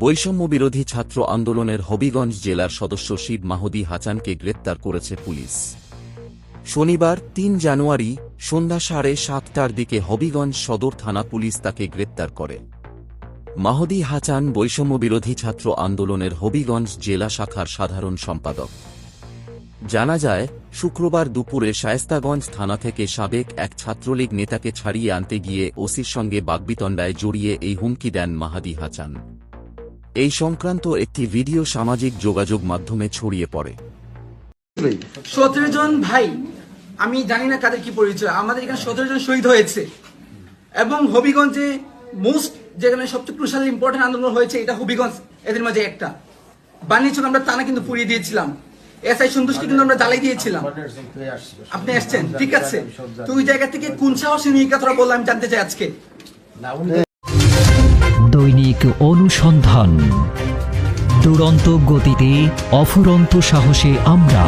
বৈষম্য বিরোধী ছাত্র আন্দোলনের হবিগঞ্জ জেলার সদস্য শিব মাহদি হাচানকে গ্রেপ্তার করেছে পুলিশ। শনিবার, তিন জানুয়ারি, সন্ধ্যা সাড়ে সাতটার দিকে হবিগঞ্জ সদর থানা পুলিশ তাকে গ্রেপ্তার করে। মাহদি হাচান বৈষম্য বিরোধী ছাত্র আন্দোলনের হবিগঞ্জ জেলা শাখার সাধারণ সম্পাদক। জানা যায় শুক্রবার দুপুরে শায়েস্তাগঞ্জ থানা থেকে সাবেক এক ছাত্রলীগ নেতাকে ছাড়িয়ে আনতে গিয়ে ওসির সঙ্গে বাগবিতণ্ডায় জড়িয়ে এই হুমকি দেন মাহাদি হাচান এই সংক্রান্ত একটি ভিডিও সামাজিক যোগাযোগ মাধ্যমে ছড়িয়ে পড়ে। সতেরো জন ভাই, আমি জানি না কাদের কি পরিচয়, আমাদের এখানে সতেরো জন শহীদ হয়েছে। এবং হবিগঞ্জে মোস্ট যেখানে সবচেয়ে ক্রুশাল ইম্পর্টেন্ট আন্দোলন হয়েছে, এটা হবিগঞ্জ, এদের মাঝে একটা। বানিয়েছিল আমরা টানা কিন্তু পুড়িয়ে দিয়েছিলাম। এসআই কিন্তু আমরা জ্বালাই দিয়েছিলাম। আপনি আসছেন, ঠিক আছে। তো ওই জায়গা থেকে কোন সাহসী নিয়ে বললাম জানতে চাই আজকে? দৈনিক অনুসন্ধান। দুরন্ত গতিতে অফুরন্ত সাহসে আমরা